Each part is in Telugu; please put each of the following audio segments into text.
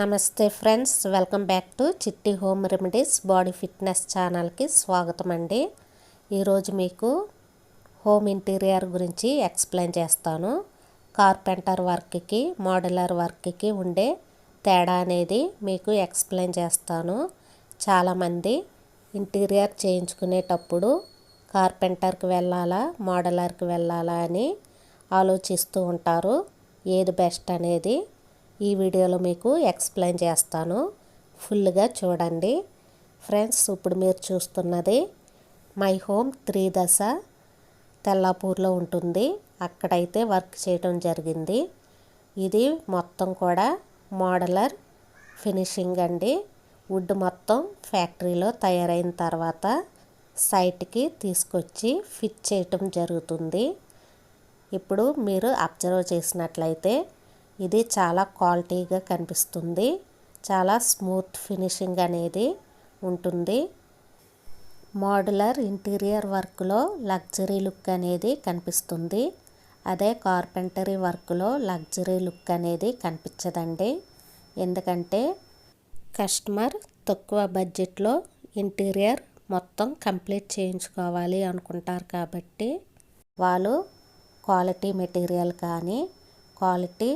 నమస్తే friends welcome back to Chitti home remedies body fitness ఛానల్కి స్వాగతం అండి ఈరోజు మీకు హోమ్ ఇంటీరియర్ గురించి ఎక్స్ప్లెయిన్ చేస్తాను. కార్పెంటర్ వర్క్కి మోడలర్ వర్క్కి ఉండే తేడా అనేది మీకు ఎక్స్ప్లెయిన్ చేస్తాను. చాలామంది ఇంటీరియర్ చేయించుకునేటప్పుడు కార్పెంటర్కి వెళ్ళాలా మోడలర్కి వెళ్ళాలా అని ఆలోచిస్తూ ఉంటారు. ఏది బెస్ట్ అనేది ఈ వీడియోలో మీకు ఎక్స్ప్లెయిన్ చేస్తాను. ఫుల్గా చూడండి. ఫ్రెండ్స్ ఇప్పుడు మీరు చూస్తున్నది మై హోమ్ త్రీ దశ తెల్లాపూర్లో ఉంటుంది. అక్కడైతే వర్క్ చేయడం జరిగింది. ఇది మొత్తం కూడా మోడలర్ ఫినిషింగ్ అండి. వుడ్ మొత్తం ఫ్యాక్టరీలో తయారైన తర్వాత సైట్కి తీసుకొచ్చి ఫిట్ చేయటం జరుగుతుంది. ఇప్పుడు మీరు అబ్జర్వ్ చేసినట్లయితే ఇది చాలా క్వాలిటీగా కనిపిస్తుంది. చాలా స్మూత్ ఫినిషింగ్ అనేది ఉంటుంది. మోడ్యులర్ ఇంటీరియర్ వర్క్లో లగ్జరీ లుక్ అనేది కనిపిస్తుంది. అదే కార్పెంటరీ వర్క్లో లగ్జరీ లుక్ అనేది కనిపించదండి. ఎందుకంటే కస్టమర్ తక్కువ బడ్జెట్లో ఇంటీరియర్ మొత్తం కంప్లీట్ చేయించుకోవాలి అనుకుంటారు కాబట్టి వాళ్ళు క్వాలిటీ మెటీరియల్ కానీ క్వాలిటీ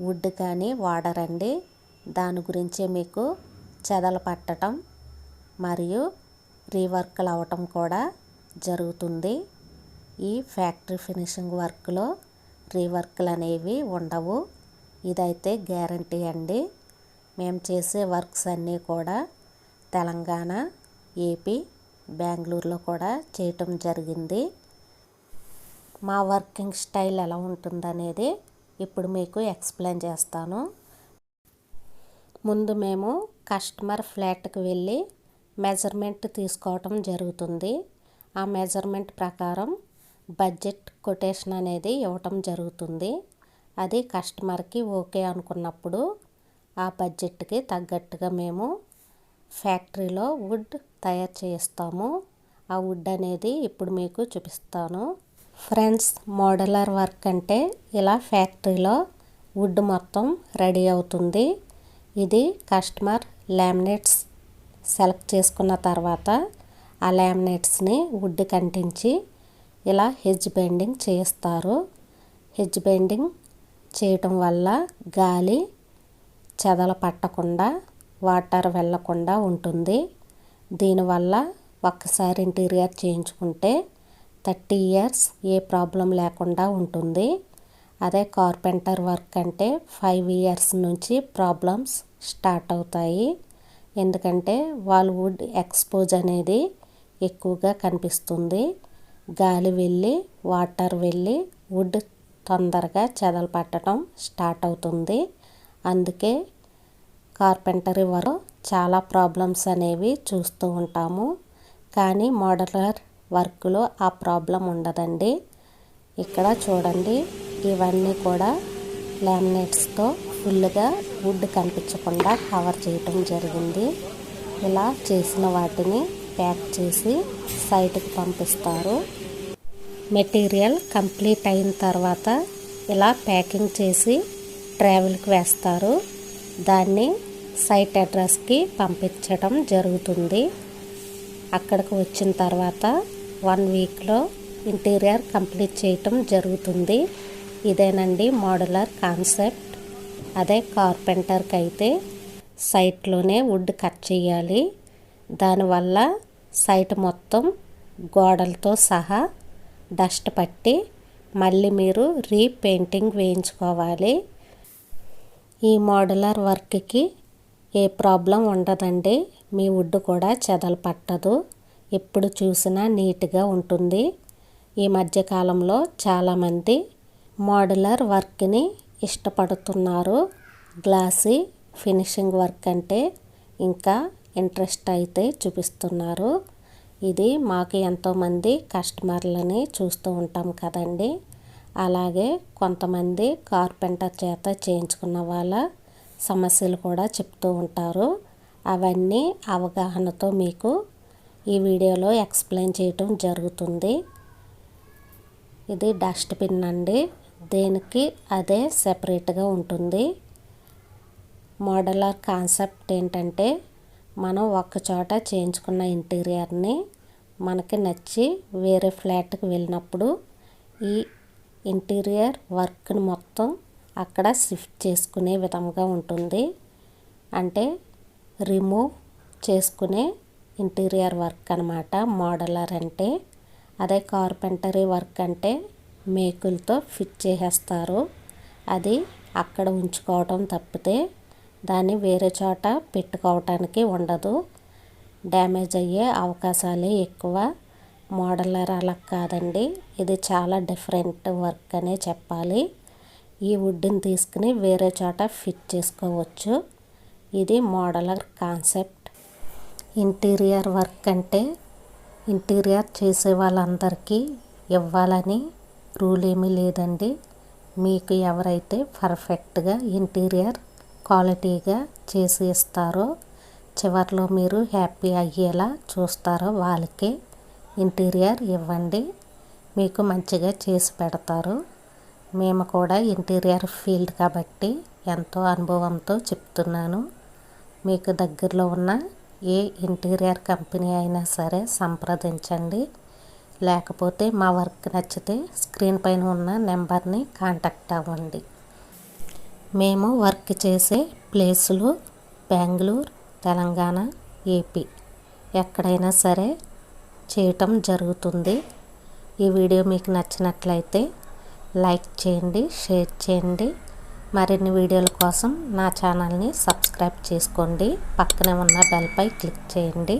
వుడ్ కానీ వాడరండి. దాని గురించి మీకు చెదలు పట్టడం మరియు రీవర్క్లు అవ్వటం కూడా జరుగుతుంది. ఈ ఫ్యాక్టరీ ఫినిషింగ్ వర్క్లో రీవర్క్లు అనేవి ఉండవు. ఇదైతే గ్యారంటీ అండి. మేము చేసే వర్క్స్ అన్నీ కూడా తెలంగాణ ఏపీ బెంగళూరులో కూడా చేయటం జరిగింది. మా వర్కింగ్ స్టైల్ ఎలా ఉంటుందనేది ఇప్పుడు మీకు ఎక్స్ప్లెయిన్ చేస్తాను. ముందు మేము కస్టమర్ ఫ్లాట్కి వెళ్ళి మెజర్మెంట్ తీసుకోవటం జరుగుతుంది. ఆ మెజర్మెంట్ ప్రకారం బడ్జెట్ కొటేషన్ అనేది ఇవ్వటం జరుగుతుంది. అది కస్టమర్కి ఓకే అనుకున్నప్పుడు ఆ బడ్జెట్కి తగ్గట్టుగా మేము ఫ్యాక్టరీలో వుడ్ తయారు చేస్తాము ఆ వుడ్ అనేది ఇప్పుడు మీకు చూపిస్తాను. ఫ్రెండ్స్ మోడలర్ వర్క్ అంటే ఇలా ఫ్యాక్టరీలో వుడ్ మొత్తం రెడీ అవుతుంది. ఇది కస్టమర్ లామినేట్స్ సెలెక్ట్ చేసుకున్న తర్వాత ఆ లామినేట్స్ని వుడ్ కంటించి ఇలా హెజ్ బెండింగ్ చేస్తారు హెజ్ బెండింగ్ చేయటం వల్ల గాలి చెదల పట్టకుండా వాటర్ వెళ్ళకుండా ఉంటుంది. దీనివల్ల ఒక్కసారి ఇంటీరియర్ చేయించుకుంటే థర్టీ ఇయర్స్ ఏ ప్రాబ్లం లేకుండా ఉంటుంది. అదే కార్పెంటర్ వర్క్ అంటే ఫైవ్ ఇయర్స్ నుంచి ప్రాబ్లమ్స్ స్టార్ట్ అవుతాయి. ఎందుకంటే వాళ్ళు వుడ్ ఎక్స్పోజ్ అనేది ఎక్కువగా కనిపిస్తుంది. గాలి వెళ్ళి వాటర్ వెళ్ళి వుడ్ తొందరగా చెదలు పట్టడం స్టార్ట్ అవుతుంది. అందుకే కార్పెంటరీ వరకు చాలా ప్రాబ్లమ్స్ అనేవి చూస్తూ ఉంటాము. కానీ మోడలర్ వర్క్లో ఆ ప్రాబ్లం ఉండదండి. ఇక్కడ చూడండి ఇవన్నీ కూడా లామినేట్స్తో ఫుల్గా వుడ్ కనిపించకుండా కవర్ చేయటం జరిగింది. ఇలా చేసిన వాటిని ప్యాక్ చేసి సైట్కి పంపిస్తారు. మెటీరియల్ కంప్లీట్ అయిన తర్వాత ఇలా ప్యాకింగ్ చేసి ట్రావెల్కి వేస్తారు. దాన్ని సైట్ అడ్రస్కి పంపించడం జరుగుతుంది. అక్కడికి వచ్చిన తర్వాత వన్ వీక్లో ఇంటీరియర్ కంప్లీట్ చేయటం జరుగుతుంది. ఇదేనండి మోడలర్ కాన్సెప్ట్. అదే కార్పెంటర్కి అయితే సైట్లోనే వుడ్ కట్ చేయాలి. దానివల్ల సైట్ మొత్తం గోడలతో సహా డస్ట్ పట్టి మళ్ళీ మీరు రీపెయింటింగ్ వేయించుకోవాలి. ఈ మోడలర్ వర్క్కి ఏ ప్రాబ్లం ఉండదండి. మీ వుడ్ కూడా చెదలు పట్టదు. ఎప్పుడు చూసినా నీట్గా ఉంటుంది. ఈ మధ్యకాలంలో చాలామంది మోడలర్ వర్క్ని ఇష్టపడుతున్నారు. గ్లాసీ ఫినిషింగ్ వర్క్ అంటే ఇంకా ఇంట్రెస్ట్ అయితే చూపిస్తున్నారు. ఇది మాకు ఎంతోమంది కస్టమర్లని చూస్తూ ఉంటాం కదండి. అలాగే కొంతమంది కార్పెంటర్ చేత చేయించుకున్న వాళ్ళ సమస్యలు కూడా చెప్తూ ఉంటారు. అవన్నీ అవగాహనతో మీకు ఈ వీడియోలో ఎక్స్ప్లెయిన్ చేయటం జరుగుతుంది. ఇది డస్ట్బిన్ అండి. దేనికి అదే సెపరేట్గా ఉంటుంది. మోడలర్ కాన్సెప్ట్ ఏంటంటే మనం ఒక్కచోట చేయించుకున్న ఇంటీరియర్ని మనకి నచ్చి వేరే ఫ్లాట్కి వెళ్ళినప్పుడు ఈ ఇంటీరియర్ వర్క్ని మొత్తం అక్కడ షిఫ్ట్ చేసుకునే విధంగా ఉంటుంది. అంటే రిమూవ్ చేసుకునే ఇంటీరియర్ వర్క్ అనమాట మోడలర్ అంటే అదే కార్పెంటరీ వర్క్ అంటే మేకులతో ఫిట్ చేసేస్తారు. అది అక్కడ ఉంచుకోవటం తప్పితే దాన్ని వేరే చోట పెట్టుకోవటానికి ఉండదు. డ్యామేజ్ అయ్యే అవకాశాలే ఎక్కువ. మోడలర్ అలా కాదండి. ఇది చాలా డిఫరెంట్ వర్క్ అనే చెప్పాలి. ఈ వుడ్ని తీసుకుని వేరే చోట ఫిట్ చేసుకోవచ్చు. ఇది మోడలర్ కాన్సెప్ట్ ఇంటీరియర్ వర్క్ అంటే ఇంటీరియర్ చేసే వాళ్ళందరికీ ఇవ్వాలని రూల్ ఏమీ లేదండి. మీకు ఎవరైతే పర్ఫెక్ట్గా ఇంటీరియర్ క్వాలిటీగా చేసి ఇస్తారో చివరిలో మీరు హ్యాపీ అయ్యేలా చూస్తారో వాళ్ళకే ఇంటీరియర్ ఇవ్వండి. మీకు మంచిగా చేసి పెడతారు. మేము కూడా ఇంటీరియర్ ఫీల్డ్ కాబట్టి ఎంతో అనుభవంతో చెప్తున్నాను. మీకు దగ్గరలో ఉన్న ఏ ఇంటీరియర్ కంపెనీ అయినా సరే సంప్రదించండి. లేకపోతే మా వర్క్ నచ్చితే స్క్రీన్ పైన ఉన్న నెంబర్ని కాంటాక్ట్ అవ్వండి. మేము వర్క్ చేసే ప్లేసులు బెంగళూరు తెలంగాణ ఏపీ. ఎక్కడైనా సరే చేయటం జరుగుతుంది. ఈ వీడియో మీకు నచ్చినట్లయితే లైక్ చేయండి షేర్ చేయండి. మరిన్ని వీడియోల కోసం నా ఛానల్ని సబ్స్క్రైబ్ చేసుకోండి. పక్కనే ఉన్న బెల్పై క్లిక్ చేయండి.